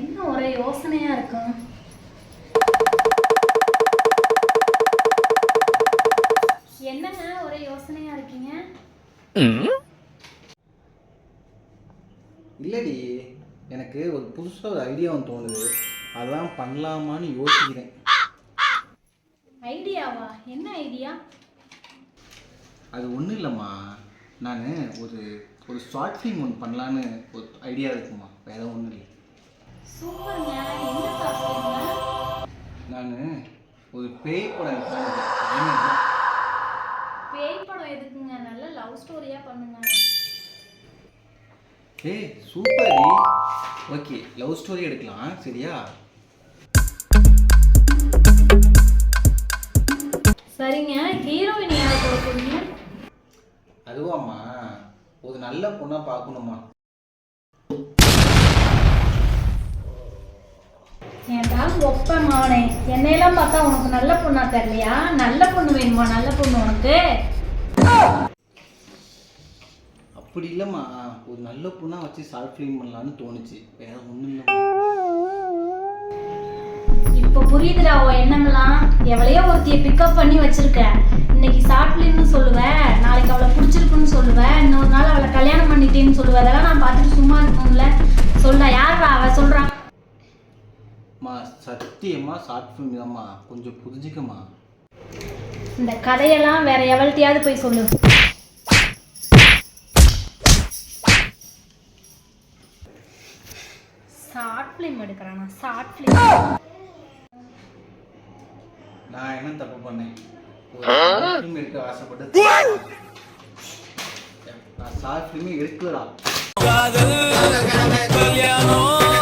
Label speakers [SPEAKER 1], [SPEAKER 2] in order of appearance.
[SPEAKER 1] என்ன ஒரே யோசனையா இருக்கும் என்னங்க ஒரே யோசனையா இருக்கீங்க? இல்லடி எனக்கு ஒரு புதுசாக ஒரு ஐடியாவும் தோணுது. அதான் பண்ணலாமான்னு யோசிக்கிறேன்.
[SPEAKER 2] ஐடியாவா? என்ன ஐடியா?
[SPEAKER 1] அது ஒன்றும் இல்லைம்மா. நான் ஒரு ஒரு ஷார்ட் ஃபிலிம் ஒன்று பண்ணலான்னு ஒரு ஐடியா இருக்குமா வேறு ஒன்றும் இல்லை. நான் ஒரு பேய் படம்.
[SPEAKER 2] பேய் படம் எதுக்குங்க? நல்ல லவ் ஸ்டோரியா பண்ணுங்க.
[SPEAKER 1] ஏய் சூப்பர் ஓகே லவ் ஸ்டோரி எடுக்கலாம். சரியா?
[SPEAKER 2] சரிங்க ஹீரோயின் யாரை
[SPEAKER 1] அதுவாம்மா. ஒரு நல்ல பொண்ணாக பார்க்கணுமா
[SPEAKER 2] ஏன்டா ஒப்பன் மாவனே என்னையெல்லாம் பார்த்தா உனக்கு நல்ல பொண்ணா தெரியலையா? நல்ல பொண்ணு வேணுமா? நல்ல பொண்ணு உனக்கு?
[SPEAKER 1] அப்படி இல்லைம்மா. ஒரு நல்ல பொண்ணாக வச்சு ஷார்ட் ஃபிலிம் பண்ணலான்னு தோணுச்சு. வேற ஒன்றும் இல்லைம்மா.
[SPEAKER 2] இப்போ புரியுதுடா உன் எண்ணம்லாம் எவ்வளையோ ஒருத்திய பிக்கப் பண்ணி வச்சிருக்க. இன்னைக்கு ஷார்ட் ஃபிலிம்னு சொல்லுவ. நாளைக்கு அவளை பிடிச்சிருக்குன்னு சொல்லுவ. இன்னொரு நாள் அவளை கல்யாணம் பண்ணிட்டேன்னு சொல்லுவ. அதெல்லாம் நான் பார்த்துட்டு சும்மா இருக்கணும்ல. சொல்றா. யாரா அவ சொல்றா.
[SPEAKER 1] அம்மா சத்தியமாக ஷார்ட் ஃபிலிம் தான்மா கொஞ்சம் புரிஞ்சுக்கம்மா
[SPEAKER 2] இந்த கதையெல்லாம் வேற எவள்கிட்டயாவது போய் சொல்லு. ஷார்ட் ஃபிலிம் எடுக்கிறானா ஷார்ட் ஃபிலிம்
[SPEAKER 1] நான் என்ன தப்பு பண்ணேன்? ஒரு ஃபிலிம் எடுக்க ஆசைப்பட்டு நான் ஷார்ட் ஃபிலிமே எடுக்கலடா.
[SPEAKER 3] கல்யாணம்.